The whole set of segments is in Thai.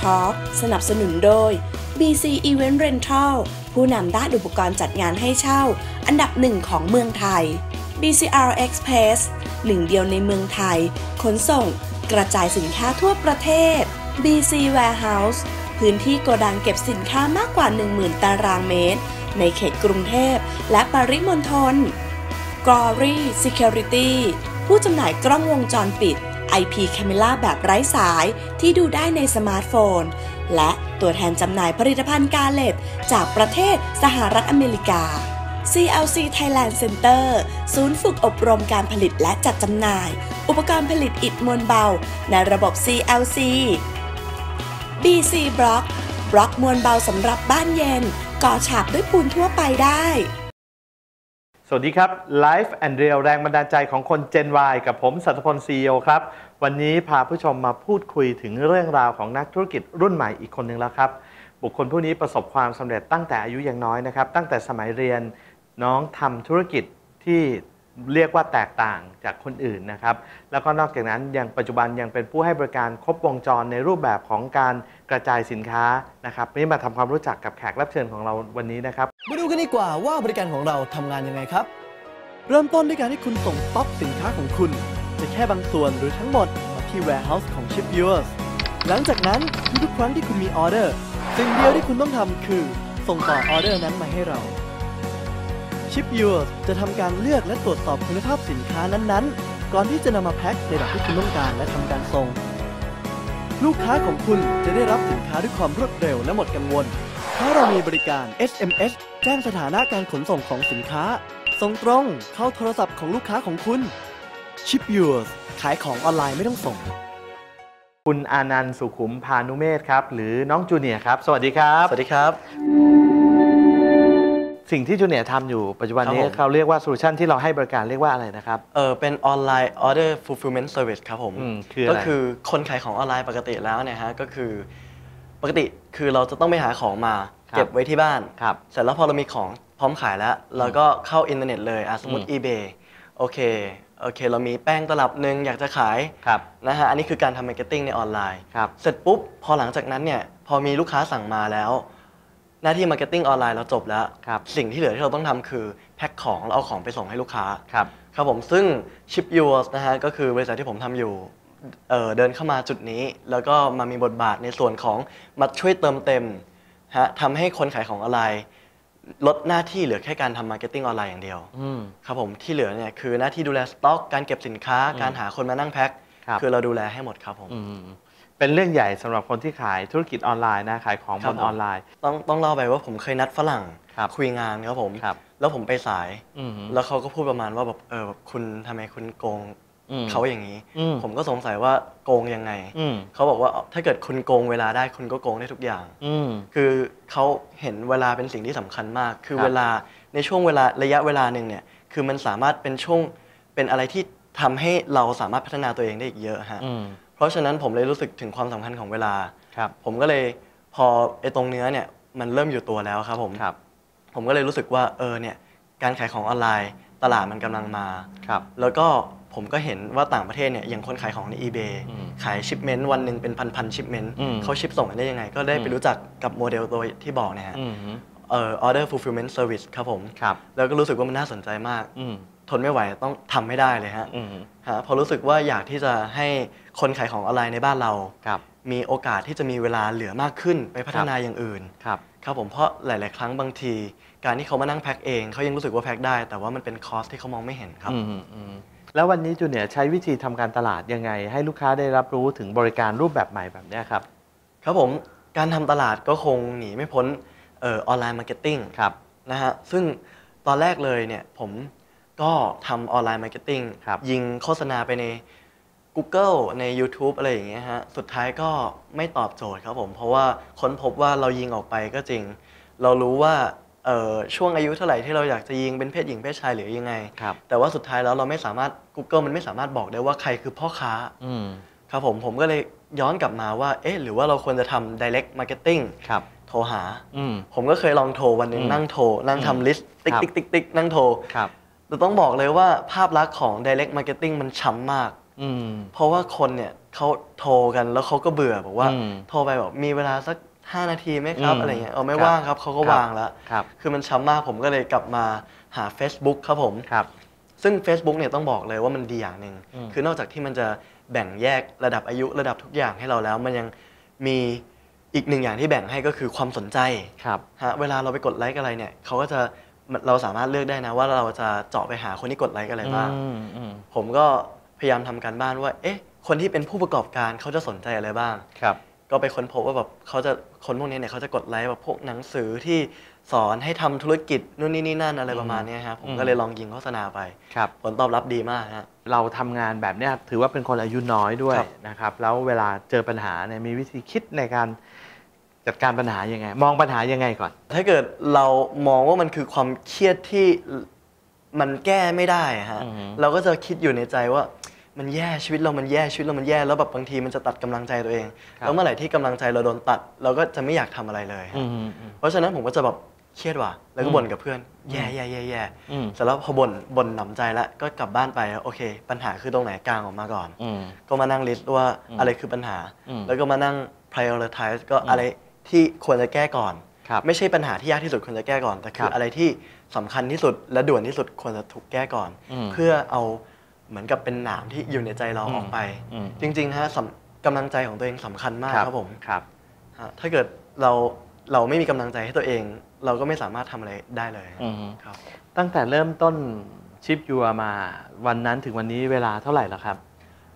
Talk สนับสนุนโดย BC Event Rental ผู้นำด้านอุปกรณ์จัดงานให้เช่า อันดับหนึ่งของเมืองไทย BCR Express หนึ่งเดียวในเมืองไทย ขนส่ง กระจายสินค้าทั่วประเทศ BC Warehouse พื้นที่โกดังเก็บสินค้ามากกว่า 10,000 ตารางเมตร ในเขตกรุงเทพและปริมณฑล Glory Security ผู้จำหน่ายกล้องวงจรปิด IP Camera แบบไร้สายที่ดูได้ในสมาร์ทโฟน และตัวแทนจำหน่ายผลิตภัณฑ์กาเลตจากประเทศสหรัฐอเมริกา CLC Thailand Center ศูนย์ฝึกอบรมการผลิตและจัดจำหน่าย อุปกรณ์ผลิตอิฐมวลเบา ในระบบ CLC BC Block บล็อกมวลเบาสำหรับบ้านเย็น ก่อฉาบด้วยปูนทั่วไปได้ สวัสดีครับ Life and Real แรงบันดาลใจของคน Gen Y กับผมสัตพล CEO ครับ วันนี้พาผู้ชมมาพูดคุยถึงเรื่องราวของนักธุรกิจรุ่นใหม่อีกคนหนึ่งแล้วครับ บุคคลผู้นี้ประสบความสำเร็จตั้งแต่อายุยังน้อยนะครับ ตั้งแต่สมัยเรียนน้องทำธุรกิจที่เรียกว่าแตกต่างจากคนอื่นนะครับ แล้วก็นอกจากนั้นยังปัจจุบันยังเป็นผู้ให้บริการครบวงจรในรูปแบบของการกระจายสินค้านะครับนี่มาทำความรู้จักกับแขกรับเชิญของเราวันนี้นะครับมาดูกันดีกว่าว่าบริการของเราทำงานยังไงครับ เริ่มต้นด้วยการที่คุณส่งต็อกสินค้าของคุณ จะแค่บางส่วนหรือทั้งหมดมาที่ warehouse ของ Ship Yours หลังจากนั้นทุกๆครั้งที่คุณมีออเดอร์สิ่งเดียวที่คุณต้องทำคือ ส่งต่อออเดอร์นั้นมาให้เรา Ship Yours จะทำการเลือกและตรวจสอบคุณภาพสินค้านั้นๆ ก่อนที่จะนำมาแพ็คในแบบที่คุณต้องการและทำการส่ง ลูกค้าของคุณจะได้รับสินค้าด้วยความรวดเร็วและหมดกังวล เพราะเรามีบริการ SMS แจ้งสถานะการขนส่งของสินค้าส่งตรงเข้าโทรศัพท์ของลูกค้าของคุณ Ship Yours ขายของออนไลน์ไม่ต้องส่ง คุณอานันต์สุขุมพานุเมธครับ หรือน้องจูเนียร์ครับ สวัสดีครับ สวัสดีครับ สิ่งที่จูเนียร์ทำอยู่ปัจจุบันนี้ครับผม เขาเรียกว่าโซลูชันที่เราให้บริการเรียกว่าอะไรนะครับ เออเป็นออนไลน์ Order Fulfillment Service ครับผมอืมคืออะไร ก็คือคนขายของออนไลน์ปกติแล้วเนี่ยฮะก็คือปกติคือเราจะต้องไปหาของมา ครับ เก็บไว้ที่บ้าน ครับ เสร็จแล้วพอเรามีของพร้อมขายแล้วเราก็เข้าอินเทอร์เน็ตเลยอะสมมติอืม eBay โอเค โอเค เรามีแป้งตลับหนึ่งอยากจะขายครับนะฮะอันนี้คือการทำมาร์เก็ตติ้งในออนไลน์ครับเสร็จปุ๊บ พอหลังจากนั้นเนี่ยพอมีลูกค้าสั่งมาแล้ว หน้าที่มาร์เก็ตติ้งออนไลน์เราจบแล้ว ครับสิ่งที่เหลือที่เราต้องทำคือแพ็คของแล้วเอาของไปส่งให้ลูกค้า ครับ ครับผมซึ่ง Ship Yours นะฮะก็คือบริษัทที่ผมทำอยู่เอ่อเดินเข้ามาจุดนี้ แล้วก็มามีบทบาทในส่วนของมาช่วยเติมเต็มฮะทำให้คนขายของออนไลน์ ลดหน้าที่เหลือแค่การทำมาร์เก็ตติ้งออนไลน์อย่างเดียวอืมครับผมที่เหลือเนี่ยคือหน้าที่ดูแลสต็อกการเก็บสินค้า การหาคนมานั่งแพ็คครับคือเราดูแลให้หมดครับผมอืมเป็นเรื่องใหญ่สำหรับคนที่ขายธุรกิจออนไลน์นะขายของครับบนผมออนไลน์ ต้องต้องเล่าไปว่าผมเคยนัดฝรั่งครับคุยงานครับผมครับแล้วผมไปสายอืมแล้วเขาก็พูดประมาณว่าแบบเออแบบคุณทำไมคุณโกงอืม เขาอย่างนี้อืมผมก็สงสัยว่าโกงยังไงอืมเขาบอกว่าถ้าเกิดคุณโกงเวลาได้คุณก็โกงได้ทุกอย่างอืมคือเขาเห็นเวลาเป็นสิ่งที่สำคัญมาก คือครับเวลาในช่วงเวลาระยะเวลาหนึ่งเนี่ย คือมันสามารถเป็นช่วงเป็นอะไรที่ทำให้เราสามารถพัฒนาตัวเองได้อีกเยอะฮะอืมเพราะฉะนั้นผมเลยรู้สึกถึงความสำคัญของเวลาครับผมก็เลยพอไอ้ตรงเนื้อเนี่ยมันเริ่มอยู่ตัวแล้วครับผมครับผมก็เลยรู้สึกว่าเออเนี่ยการขายของออนไลน์ตลาดมันกำลังมาครับแล้วก็ ผมก็เห็นว่าต่างประเทศเนี่ยอย่างคนขายของใน eBay อืมขายชิปเมนต์วันหนึ่งเป็นพันๆชิปเมนต์อืมเขาชิปส่งกันได้ยังไง ก็ได้ไปอืมรู้จักกับโมเดลตัวที่บอกเนี่ยฮะอืมเอ่อ order fulfillment service ครับผมครับแล้วก็รู้สึกว่ามันน่าสนใจมากอืมทนไม่ไหวต้องทำให้ได้เลยฮะอืมฮะพอรู้สึกว่าอยากที่จะให้คนขายของออนไลน์ในบ้านเราครับมีโอกาสที่จะมีเวลาเหลือมากขึ้นไปพัฒนาอย่างอื่น ครับครับผมเพราะหลาย ๆ ครั้งบางที การที่เขามานั่งแพ็คเองเขายังรู้สึกว่าแพ็คได้ แต่ว่ามันเป็นคอสที่เขามองไม่เห็นครับอืมอืม แล้ววันนี้จูเนียร์ใช้วิธีทำการตลาดยังไง ให้ลูกค้าได้รับรู้ถึงบริการรูปแบบใหม่แบบเนี้ยครับ ครับผมการทำตลาดก็คงหนีไม่พ้นเออออนไลน์มาร์เก็ตติ้งครับนะฮะซึ่งตอนแรกเลยเนี่ยผมก็ทำออนไลน์มาร์เก็ตติ้งครับยิงโฆษณาไปใน Google ใน YouTube อะไรอย่างเงี้ยฮะ สุดท้ายก็ไม่ตอบโจทย์ครับผม เพราะว่าค้นพบว่าเรายิงออกไปก็จริง เรารู้ว่าเอ่อ ช่วงอายุเท่าไหร่ที่เราอยากจะยิงเป็นเพศหญิงเพศชายหรือยังไงครับแต่ว่าสุดท้ายแล้วเราไม่สามารถ Google มันไม่สามารถบอกได้ว่าใครคือพ่อค้าอืมครับผมผมก็เลยย้อนกลับมาว่าเอ๊ะหรือว่าเราควรจะทำ direct marketing ครับโทรหาอืมผมก็เคยลองโทรวันหนึ่งอืมนั่งโทร นั่งอืมทำลิสต์ติ๊กครับติ๊กติ๊กติ๊กนั่งโทรครับแต่ต้องบอกเลยว่าภาพลักษณ์ของ direct marketing มันช้ำมากอืมเพราะว่าคนเนี่ยเขาโทรกันแล้วเขาก็เบื่อบอกว่าอืมโทรไปบอกมีเวลาสัก 5 นาทีไหมครับอืมอะไรเงี้ยเอาไม่ครับว่างครับเขาก็ครับวางแล้วครับคือมันช้ำมากผมก็เลยกลับมาหา Facebook ครับผมครับซึ่ง Facebook เนี่ยต้องบอกเลยว่ามันดีอย่างหนึ่งอืมคือนอกจากที่มันจะแบ่งแยกระดับอายุระดับทุกอย่างให้เราแล้ว มันยังมีอีกหนึ่งอย่างที่แบ่งให้ก็คือความสนใจครับฮะเวลาเราไปกดไลค์อะไรเนี่ยเขาก็จะเราสามารถเลือกได้นะว่าเราจะเจาะไปหาคนที่กดไลค์อะไรบ้างอืมอืมผมก็พยายามทำการบ้านว่า เอ๊ะ คนที่เป็นผู้ประกอบการเขาจะสนใจอะไรบ้างครับ ก็ไปค้นพบว่าแบบเขาจะคนพวกนี้เนี่ยเขาจะกดไลค์แบบพวกหนังสือที่สอนให้ทำธุรกิจนู่นนี่นี่นั่นอะไรประมาณเนี้ยครับผมอืมก็เลยลองยิงโฆษณาไปครับผลตอบรับดีมากฮะเราทำงานแบบเนี้ยถือว่าเป็นคนอายุน้อยด้วยครับนะครับ แล้วเวลาเจอปัญหาเนี่ยมีวิธีคิดในการจัดการปัญหายังไง มองปัญหายังไงก่อน ถ้าเกิดเรามองว่ามันคือความเครียดที่มันแก้ไม่ได้อะฮะอือฮึเราก็จะคิดอยู่ในใจว่า มันแย่ชีวิตเรามันแย่ชีวิตเรามันแย่แล้วแบบบางทีมันจะตัดกำลังใจตัวเอง แล้วเมื่อไหร่ที่กำลังใจเราโดนตัด เราก็จะไม่อยากทำอะไรเลยอืมอืมเพราะฉะนั้นผมก็จะแบบเครียดว่ะแล้วก็บ่นกับเพื่อนแย่แย่แย่แย่อืมเสร็จแล้วพอบ่นบ่นหนำใจแล้วก็กลับบ้านไปโอเค ปัญหาคือตรงไหนกลางออกมาก่อนอืมก็มานั่งลิสต์ว่าอืมอะไรคือปัญหาอืมแล้วก็มานั่ง prioritize ก็อืมอะไรที่ควรจะแก้ก่อนครับไม่ใช่ปัญหาที่ยากที่สุดควรจะแก้ก่อน แต่คืครัอบอะไรที่สำคัญที่สุดและด่วนที่สุดควรจะถูกแก้ก่อนอืมเพื่อเอา เหมือนกับเป็นหนามที่อยู่ในใจเราอืมออกไปอืมจริงๆฮะสำกำลังใจของตัวเองสำคัญมากครับผมครับฮะถ้าเกิดเราเราไม่มีกำลังใจให้ตัวเอง เราก็ไม่สามารถทำอะไรได้เลยอืมครับ ตั้งแต่เริ่มต้นชิปยัวมาวันนั้นถึงวันนี้เวลาเท่าไหร่แล้วครับ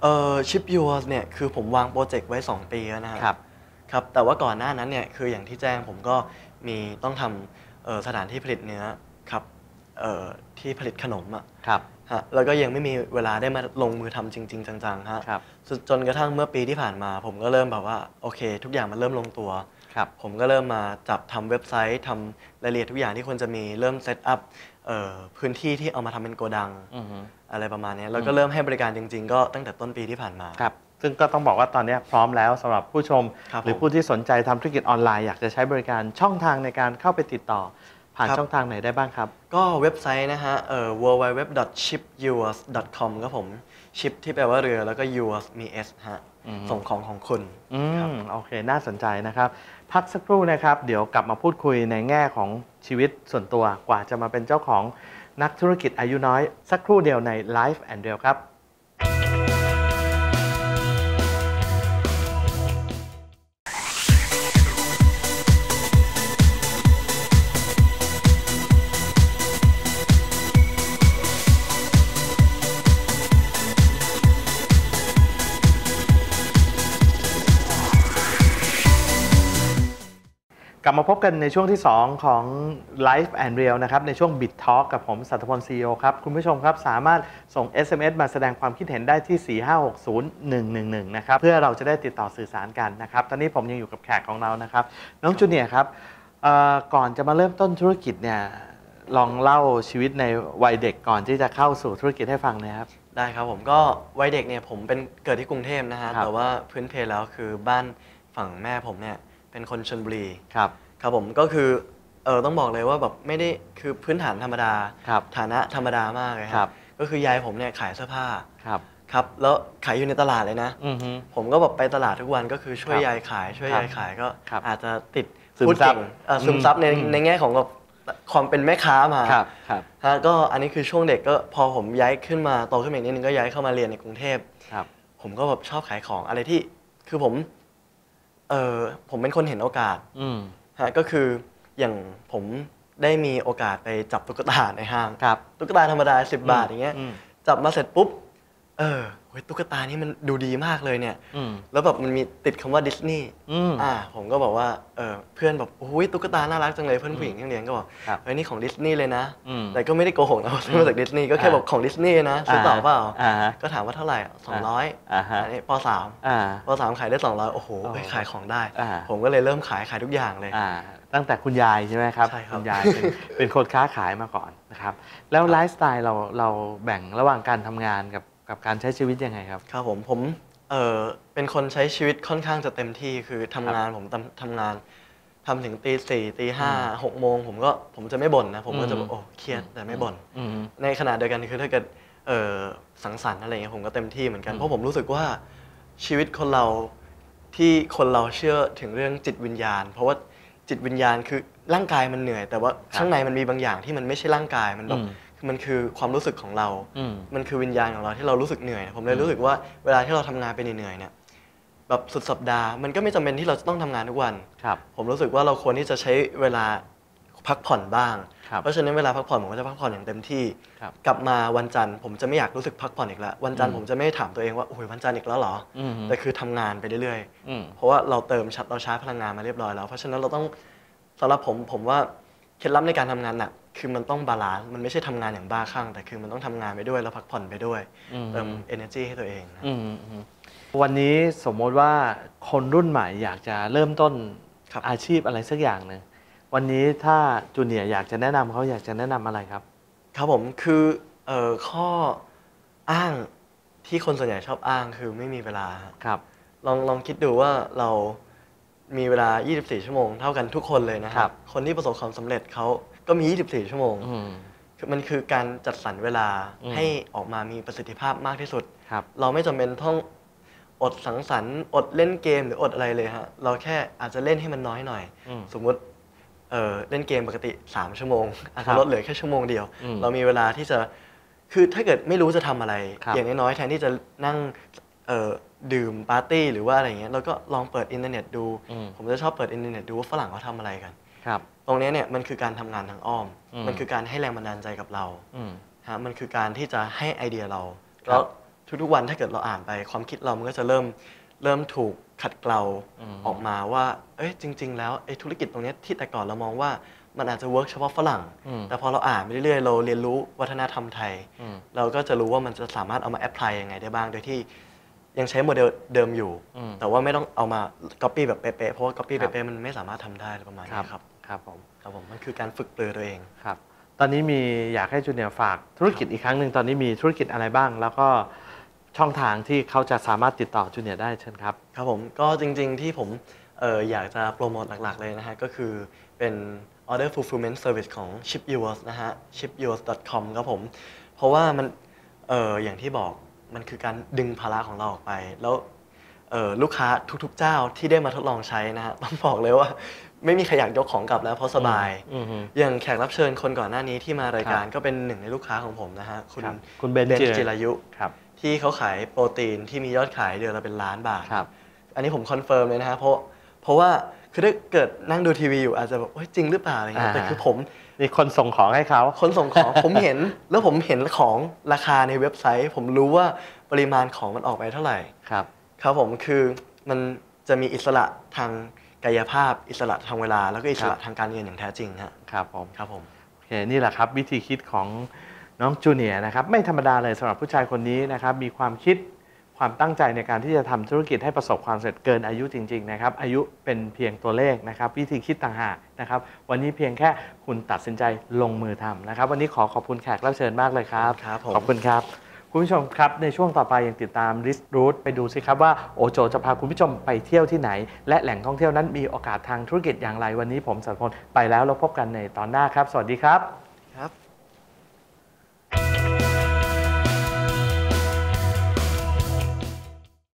เอ่อชิปยูเนี่ยคือผมวางโปรเจกต์ไว้ 2 ปีแล้วนะฮะครับครับแต่ว่าก่อนหน้านั้นเนี่ยคืออย่างที่แจ้งผมก็มีต้องทำเอ่อสถานที่ผลิตเนื้อครับเอ่อที่ผลิตขนมอะครับ ฮะแล้วก็ยังไม่มีเวลาได้มาลงมือทำจริง ๆ จังๆฮะครับจนจนกระทั่งเมื่อปีที่ผ่านมา ผมก็เริ่มแบบว่าโอเค ทุกอย่างมันเริ่มลงตัวครับผมก็เริ่มมาจับทำเว็บไซต์ทำรายละเอียดทุกอย่างที่ควรจะมีเริ่มเซตอัพเอ่อพื้นที่ที่เอามาทำเป็นโกดังอืมอะไรประมาณเนี้ยแล้วก็เริ่มให้บริการจริง ๆ ก็ตั้งแต่ต้นปีที่ผ่านมาครับซึ่งก็ต้องบอกว่าตอนนี้พร้อมแล้วสำหรับผู้ชมครับหรือผมผู้ที่สนใจทำธุรกิจออนไลน์อยากจะใช้บริการช่องทางในการเข้าไปติดต่อ ผ่านครับช่องทางไหนได้บ้างครับ ก็เว็บไซต์นะฮะเอ่อ www.shipyours.com ชิปที่แปลว่าเรือแล้วก็ yours มี s ฮะอืมส่งของของคุณอืครับมโอเค น่าสนใจนะครับ พักสักครู่นะครับ เดี๋ยวกลับมาพูดคุยในแง่ของชีวิตส่วนตัวกว่าจะมาเป็นเจ้าของนักธุรกิจอายุน้อย สักครู่เดียวใน Life and Real ครับ กลับมาพบกันในช่วงที่ 2 ของ Life and Real นะครับ ในช่วง Bit Talk กับผมสัตพล CEO ครับ คุณผู้ชมครับ สามารถส่ง SMS มาแสดงความคิดเห็นได้ที่ 4560111 นะครับ เพื่อเราจะได้ติดต่อสื่อสารกันนะครับ ตอนนี้ผมยังอยู่กับแขกของเรานะครับ น้องจูเนียร์ครับเอ่อก่อนจะมาเริ่มต้นธุรกิจเนี่ยลองเล่าชีวิตในวัยเด็กก่อนที่จะเข้าสู่ธุรกิจให้ฟังหนะครับได้ครับผมก็วัยเด็กเนี่ยผมเป็นเกิดที่กรุงเทพนะฮะครับแต่ว่าพื้นเพแล้วคือบ้านฝั่งแม่ผมเนี่ย เป็นคนชลบุรีครับ ครับผมก็คือเออต้องบอกเลยว่าแบบไม่ได้คือพื้นฐานธรรมดา ครับฐานะธรรมดามากเลยครับก็คือยายผมเนี่ยขายเสื้อผ้าครับ ครับแล้วขายอยู่ในตลาดเลยนะ อือฮึ ผมก็แบบไปตลาดทุกวันก็คือช่วยครับยายขาย ช่วยครับยายขายก็ครับอาจจะติดซึมพูดซับเก่งเอ่อซึมซับในอืม ในแง่ของแบบความเป็นแม่ค้ามา ครับ ครับ ฮะก็อันนี้คือช่วงเด็กก็พอผมย้ายขึ้นมาโตขึ้นมาอีกนิดนึงก็ย้ายเข้ามาเรียนในกรุงเทพ ครับ ผมก็แบบชอบขายของอะไรที่คือผม เออผมเป็นคนเห็นโอกาสอืมฮะก็คืออย่างผมได้มีโอกาสไปจับตุ๊กตาในห้างครับตุ๊กตาธรรมดา 10 บาทอย่างเงี้ยอืมจับมาเสร็จปุ๊บ เออเฮ้ยตุ๊กตานี่มันดูดีมากเลยเนี่ยอืมแล้วแบบมันมีติดคำว่าดิสนีย์อืมอ่า ผมก็บอกว่า เออเพื่อนแบบโอ้ยตุ๊กตาน่ารักจังเลยเพื่อนผู้หญิงที่เรียนก็บอกครับเฮ้ยนี่ของดิสนีย์เลยนะอืมแต่ก็ไม่ได้โกหกนะว่าซื้อมาจากดิสนีย์ก็แค่อ่าบอกของดิสนีย์นะซื้อต่อเปล่าอ่าฮะก็ถามว่าเท่าไหร่สองร้อยอ่าฮะอันนี้ปสามอ่าปสามขายได้สองร้อยโอ้โหอ๋อเฮ้ยขายของได้อ่าผมก็เลยเริ่มขายขายทุกอย่างเลยอ่าตั้งแต่คุณยายใช่ไหมครับใช่ครับณยายเป็นเป็นคนค้าขายมาก่อนนะครับ แล้วไลฟ์สไตล์เราเราแบ่งระหว่างการทำงานกับ กับการใช้ชีวิตยังไงครับ ครับผมผมเออเป็นคนใช้ชีวิตค่อนข้างจะเต็มที่คือทำงานผมทำทำงานทำถึงตีสี่ตีห้าหกโมงผมก็ผมจะไม่บ่นนะ ผมก็จะแบบอืมโอ้เครียดแต่ไม่บ่นอืม ในขณะเดียวกันคือถ้าเกิดเอ่อสังสรรค์อะไรเงี้ยผมก็เต็มที่เหมือนกันอืมเพราะผมรู้สึกว่าชีวิตคนเราที่คนเราเชื่อถึงเรื่องจิตวิญญาณ เพราะว่าจิตวิญญาณคือร่างกายมันเหนื่อย แต่ว่าข้างในมันมีบางอย่างที่มันไม่ใช่ร่างกายมันแบบอืม มันคือความรู้สึกของเราอืมมันคือวิญญาณของเราที่เรารู้สึกเหนื่อย ผมเลยรู้สึกว่าเวลาที่เราทำงานไปเหนื่อยๆเนี่ยแบบสุดสัปดาห์มันก็ไม่จำเป็นที่เราจะต้องทำงานทุกวันครับ ผมรู้สึกว่าเราควรที่จะใช้เวลาพักผ่อนบ้างครับเพราะฉะนั้นเวลาพักผ่อนผมก็จะพักผ่อนอย่างเต็มที่ครับกลับมาวันจันทร์ผมจะไม่อยากรู้สึกพักผ่อนอีกแล้ววันจันทอืร์มผมจะไม่ถามตัวเองว่าโอ้ยวันจันทร์อีกแล้วเหรออืมแต่คือทำงานไปเรื่อยอืมๆเพราะว่าเราเติมชัดเราชาร์จพลังงานมาเรียบร้อยแล้ว เพราะฉะนั้นเราต้องสำหรับผมผมว่าเคล็ดลับในการทำงานหนัก คือมันต้องบาลานซ์มันไม่ใช่ทำงานอย่างบ้าคลั่งแต่คือมันต้องทำงานไปด้วยแล้วพักผ่อนไปด้วยอืมเติม energy ให้ตัวเองนะอืมอืมวันนี้สมมติว่าคนรุ่นใหม่อยากจะเริ่มต้นครับอาชีพอะไรสักอย่างหนึ่งวันนี้ถ้าจูเนียร์อยากจะแนะนำเขาอยากจะแนะนำอะไรครับ ครับผมคือเอ่อข้ออ้างที่คนส่วนใหญ่ชอบอ้างคือไม่มีเวลาฮะครับ ลองลองคิดดูว่าเรามีเวลา 24 ชั่วโมง เท่ากันทุกคนเลยนะคครัรับบคนที่ประสบความสำเร็จเขา ก็มี 24 ชั่วโมงอืมคือมันคือการจัดสรรเวลาอืมให้ออกมามีประสิทธิภาพมากที่สุดครับเราไม่จำเป็นต้องอดสังสรรค์อดเล่นเกมหรืออดอะไรเลยฮะเราแค่อาจจะเล่นให้มันน้อยหน่อยอืมสมมุติเออเล่นเกมปกติ 3 ชั่วโมงอาจครัจะบลดเหลือแค่ชั่วโมงเดียวอืมเรามีเวลาที่จะคือถ้าเกิดไม่รู้จะทำอะไรครับอย่างน้อยๆแทนที่จะนั่งเอ่อดื่มปาร์ตี้หรือว่าอะไรเงี้ยเราก็ลองเปิดอินเทอร์เน็ตดูอืมผมจะชอบเปิดอินเทอร์เน็ตดูว่าฝรั่งเขาทำอะไรกัน ครับ ตรงเนี้ยเนี่ยมันคือการทำงานทางอ้อมอืมมันคือการให้แรงบันดาลใจกับเราอืมฮะมันคือการที่จะให้ไอเดียเราครับแล้วทุกๆวันถ้าเกิดเราอ่านไป ความคิดเรามันก็จะเริ่มเริ่มถูกขัดเกลาอืมออกมาว่า เอ้ยจริง ๆ แล้วไอ้ธุรกิจตรงเนี้ยที่แต่ก่อนเรามองว่ามันอาจจะเวิร์กเฉพาะฝรั่งอืมแต่พอเราอ่านไปเรื่อยๆ เราเรียนรู้วัฒนธรรมไทยอืมเราก็จะรู้ว่ามันจะสามารถเอามาแอพพลายยังไงได้บ้าง โดยที่ ยังใช้โมเดลเดิมอยู่อืมแต่ว่าไม่ต้องเอามา copy แบบเป๊ะๆเพราะว่า copy ครับเป๊ะๆมันไม่สามารถทำได้อะไรประมาณครันี้บครับครับผมครับผมมันคือการฝึกปลือตัวเองครับ ตอนนี้มีอยากให้จูเนียร์ฝากธุรกิจอีกครั้งหนึ่งตอนนี้มีธุรกิจอะไรบ้าง แล้วก็ช่องทางที่เขาจะสามารถติดต่อจูเนียร์ได้เชิญครับ ครับผมก็จริงๆที่ผมเอออยากจะโปรโมทหลักๆ เลยนะฮะ ก็คือเป็น order fulfillment service ของ ship yours นะฮะ ship yours com ครับผม เพราะว่ามันเอออย่างที่บอก มันคือการดึงภาระของเราออกไป แล้วเออลูกค้าทุกๆเจ้าที่ได้มาทดลองใช้นะฮะต้องบอกเลยว่าไม่มีใครอยากยกของกลับแล้วเพราะสบายอืมอืมอย่างแขกรับเชิญคนก่อนหน้านี้ที่มารายการครับก็เป็นหนึ่งในลูกค้าของผมนะฮะ คุณครับคุณเบนเบนจิจิรายุครับที่เขาขายโปรตีนที่มียอดขายเดือนละเป็นล้านบาทครับอันนี้ผมคอนเฟิร์มเลยนะฮะเพราะเพราะว่าคือถ้าเกิดนั่งดูทีวีอยู่อาจจะแบบเฮ้ยจริงหรือเปล่าอะไรเงี้ยอ่าแต่คือผม มีคนส่งของให้เขา คนส่งของผมเห็น แล้วผมเห็นของราคาในเว็บไซต์ ผมรู้ว่าปริมาณของมันออกไปเท่าไหร่ครับ ครับผมคือมันจะมีอิสระทางกายภาพ อิสระทางเวลา แล้วก็อิสระทางการเงินอย่างแท้จริงฮะครับผมครับผมโอเคนี่แหละครับวิธีคิดของน้องจูเนียร์นะครับไม่ธรรมดาเลยสำหรับผู้ชายคนนี้นะครับมีความคิด ความตั้งใจในการที่จะทำธุรกิจให้ประสบความสำเร็จเกินอายุจริง ๆ นะครับ อายุเป็นเพียงตัวเลขนะครับ วิธีคิดต่างหากนะครับ วันนี้เพียงแค่คุณตัดสินใจลงมือทำนะครับ วันนี้ขอขอบคุณแขกรับเชิญมากเลยครับครับผมขอบคุณครับคุณผู้ชมครับ ในช่วงต่อไปยังติดตามริสรูทไปดูสิครับว่าโอโจจะพาคุณผู้ชมไปเที่ยวที่ไหน และแหล่งท่องเที่ยวนั้นมีโอกาสทางธุรกิจอย่างไรวันนี้ผมสัตพลไปแล้วแล้วพบกันในตอนหน้าครับ สวัสดีครับ